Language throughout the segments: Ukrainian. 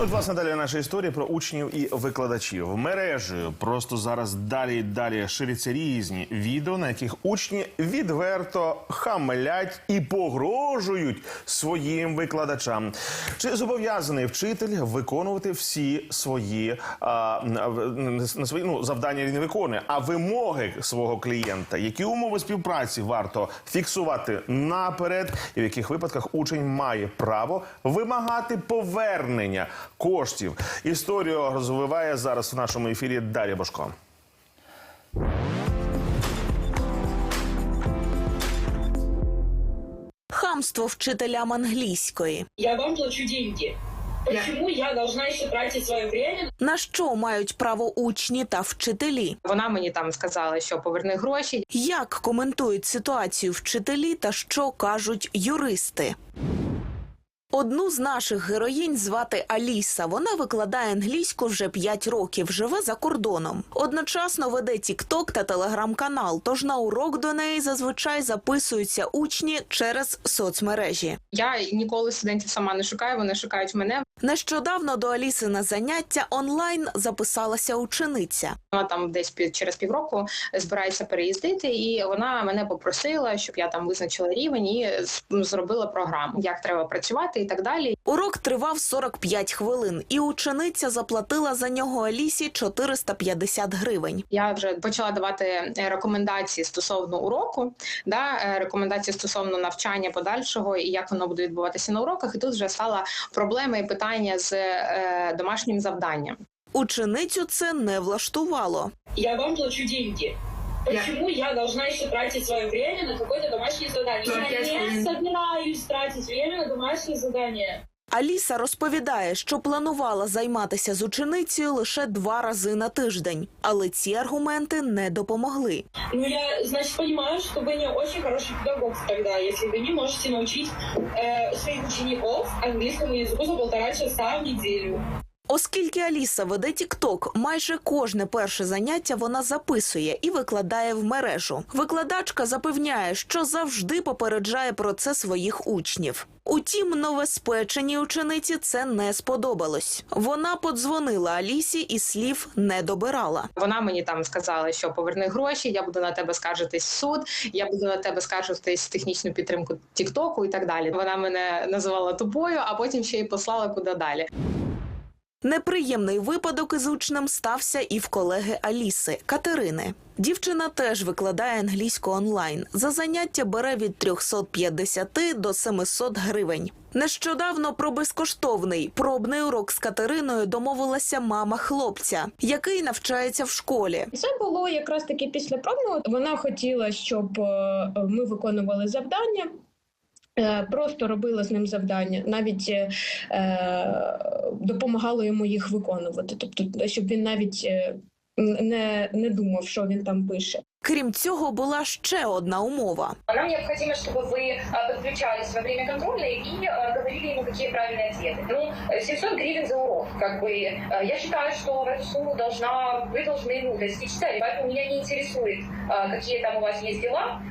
От, власне, далі наша історія про учнів і викладачів. Мережею просто зараз далі і далі ширяться різні відео, на яких учні відверто хамлять і погрожують своїм викладачам. Чи зобов'язаний вчитель виконувати всі свої, а, на свої ну, завдання він не виконує, а вимоги свого клієнта? Які умови співпраці варто фіксувати наперед, і в яких випадках учень має право вимагати повернення коштів? Історію розвиває зараз в нашому ефірі Дар'я Бошко. Хамство вчителям англійської. Я вам плачу деньги. Почему я должна еще тратить свое время На що мають право учні та вчителі? Вона мені там сказала, що поверни гроші. Як коментують ситуацію вчителі та що кажуть юристи? Одну з наших героїнь звати Аліса. Вона викладає англійську вже 5 років, живе за кордоном. Одночасно веде тікток та телеграм-канал. Тож на урок до неї зазвичай записуються учні через соцмережі. Я ніколи студентів сама не шукаю, вони шукають мене. Нещодавно до Аліси на заняття онлайн записалася учениця. Вона там десь під через півроку збирається переїздити, і вона мене попросила, щоб я там визначила рівень і зробила програму, як треба працювати і так далі. Урок тривав 45 хвилин, і учениця заплатила за нього Алісі 450 гривень. Я вже почала давати е, рекомендації стосовно уроку, да, е, рекомендації стосовно навчання подальшого і як воно буде відбуватися на уроках. І тут вже стала проблема і питання з е, домашнім завданням. Ученицю це не влаштувало. я вам плачу деньги? Почему я должна еще тратить свое время на какое-то домашнее задание? Я не собираюсь тратить время на домашнее задание. Аліса розповідає, що планувала займатися з ученицею лише два рази на тиждень, але ці аргументи не допомогли. Ну, я, значит, понимаю, что вы не очень хороший педагог тогда, если вы не можете научить э, своих учеников английскому языку за полтора часа в неделю. Оскільки Аліса веде тікток, майже кожне перше заняття вона записує і викладає в мережу. Викладачка запевняє, що завжди попереджає про це своїх учнів. Утім, новоспеченій учениці це не сподобалось. Вона подзвонила Алісі і слів не добирала. Вона мені там сказала, що поверни гроші, я буду на тебе скаржитись в суд, я буду на тебе скаржитись в технічну підтримку Тіктоку і так далі. Вона мене називала тупою, а потім ще й послала куди далі. Неприємний випадок із учнем стався і в колеги Аліси Катерини. Дівчина теж викладає англійську онлайн. За заняття бере від 350 до 700 гривень. Нещодавно про безкоштовний пробний урок з Катериною домовилася мама хлопця, який навчається в школі. Це було якраз таки після пробного. Вона хотіла, щоб е, ми виконували завдання. е, Просто робила з ним завдання, навіть е, допомагала йому їх виконувати. Тобто, щоб він навіть е, не, не думав, що він там пише. Крім цього, була ще одна умова. Нам необходимо, чтобы вы а, подключались во время контрольной и а, говорили ему, какие правильные ответы. Ну, э, 700 гривен за урок. Как бы, э, я считаю, что в эту сумму должна, вы должны ну, достичь цели. Поэтому меня не интересует, а, какие там у вас есть дела.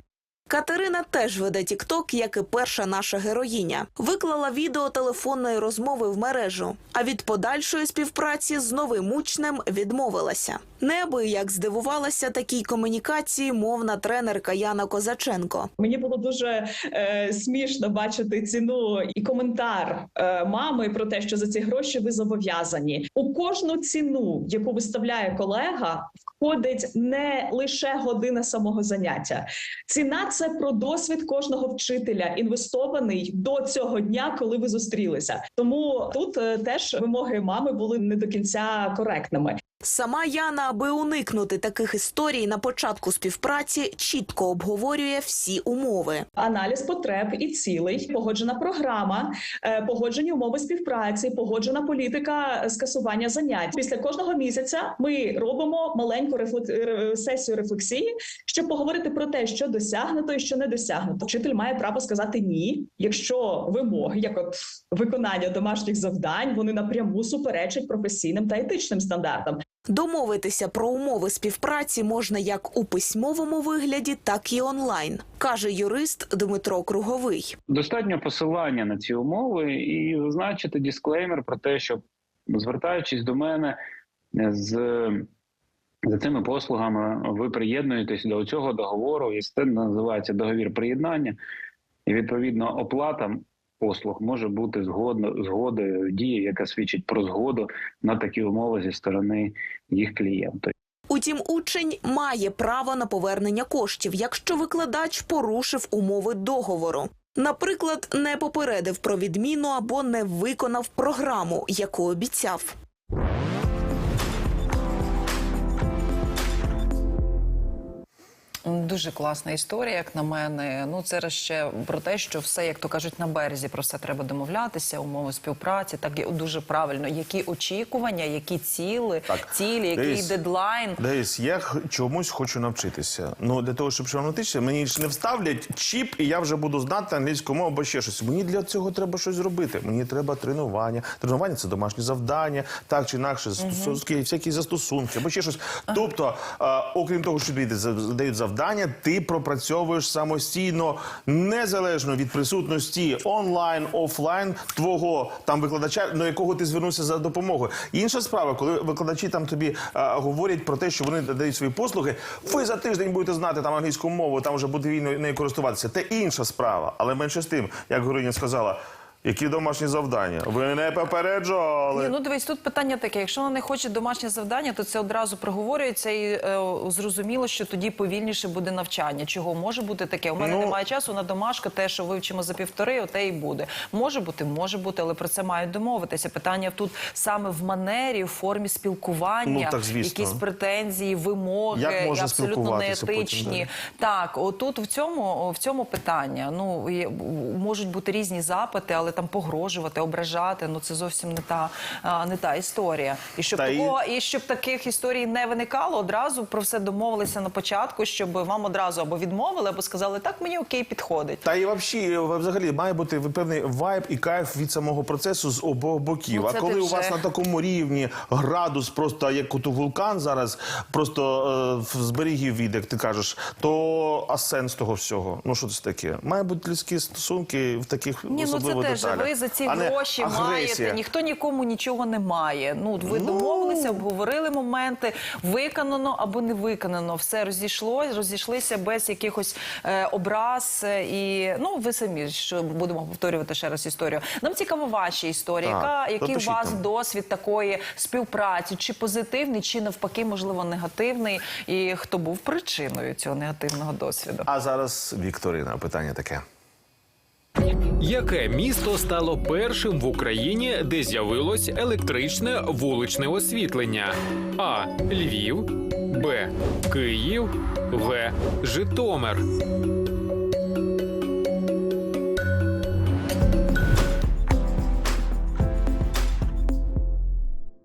Катерина теж веде тікток, як і перша наша героїня. Виклала відео телефонної розмови в мережу, а від подальшої співпраці з новим учнем відмовилася. Неабияк здивувалася такій комунікації мовна тренерка Яна Козаченко. Мені було дуже е, смішно бачити ціну і коментар е, мами про те, що за ці гроші ви зобов'язані. У кожну ціну, яку виставляє колега, входить не лише година самого заняття. Ціна це про досвід кожного вчителя, інвестований до цього дня, коли ви зустрілися. Тому тут е, теж вимоги мами були не до кінця коректними. Сама Яна, аби уникнути таких історій на початку співпраці, чітко обговорює всі умови. Аналіз потреб і цілей, погоджена програма, е, погоджені умови співпраці, погоджена політика скасування занять. Після кожного місяця ми робимо маленьку рефлек- сесію рефлексії, щоб поговорити про те, що досягнуто і що не досягнуто. Вчитель має право сказати ні, якщо вимоги, як от виконання домашніх завдань, вони напряму суперечать професійним та етичним стандартам. Домовитися про умови співпраці можна як у письмовому вигляді, так і онлайн, каже юрист Дмитро Круговий. Достатньо посилання на ці умови і зазначити дисклеймер про те, що звертаючись до мене е, з, за цими послугами, ви приєднуєтесь до цього договору, і це називається договір приєднання. І відповідно оплата послуг може бути згодно згодою дії, яка свідчить про згоду на такі умови зі сторони їх клієнта. Утім, учень має право на повернення коштів, якщо викладач порушив умови договору. Наприклад, не попередив про відміну або не виконав програму, яку обіцяв. Дуже класна історія, як на мене. Ну це ще про те, що все, як то кажуть, на березі про все треба домовлятися, умови співпраці. Так і дуже правильно. Які очікування, які ціли, Так. цілі, який Дивись. дедлайн. Десь я чомусь хочу навчитися. Ну для того, щоб навчитися, мені ж не вставлять чіп, і я вже буду знати англійську мову або ще щось. Мені для цього треба щось зробити. Мені треба тренування. Тренування це домашні завдання, так чи інакше, застосунки, всякі застосунки, або ще щось. Тобто, а, окрім того, що дають завдання, ти пропрацьовуєш самостійно, незалежно від присутності онлайн, офлайн твого там викладача, до якого ти звернувся за допомогою. Інша справа, коли викладачі там тобі а, говорять про те, що вони дають свої послуги, ви за тиждень будете знати там англійську мову, там вже буде вільно нею користуватися. Це інша справа. Але менше з тим, як Гориня сказала. Які домашні завдання? Ви не попереджали. Ні, ну дивись, тут питання таке: якщо вона не хоче домашнє завдання, то це одразу проговорюється і е, зрозуміло, що тоді повільніше буде навчання. Чого може бути таке? У мене Ну- немає часу на домашка, те, що вивчимо за півтори, оте і буде. Може бути, може бути, але про це мають домовитися. Питання тут саме в манері, в формі спілкування, Ну, так, звісно. якісь претензії, вимоги Як і абсолютно спілкуватися потім, неетичні. Так, отут в цьому в цьому питання. Ну можуть бути різні запити, але там погрожувати, ображати. Ну це зовсім не та не та історія. І щоб Та і- такого, і... щоб таких історій не виникало, одразу про все домовилися на початку, щоб вам одразу або відмовили, або сказали, так мені окей, підходить. Та і взагалі, взагалі має бути певний вайб і кайф від самого процесу з обох боків. Ну, а коли у вас на такому рівні градус, просто як от у вулкан зараз, просто е, в зберігів від, як ти кажеш, то а сенс того всього? Ну що це таке? Має бути людські стосунки в таких Ні, ну це особливо теж деталях. ви за ці а гроші агресія. маєте. Ніхто нікому нічого не має. Ну ви домовилися, обговорили моменти, виконано або не виконано. Все розійшло, розійшлися без якихось е, образ. е, І ну ви самі що будемо повторювати ще раз історію. Нам цікава ваша історія. Так, Яка який у вас досвід такої співпраці? Чи позитивний, чи навпаки, можливо, негативний? І хто був причиною цього негативного досвіду? А зараз Вікторина, питання таке. Яке місто стало першим в Україні, де з'явилось електричне вуличне освітлення? А. Львів, Б. Київ, В. Житомир.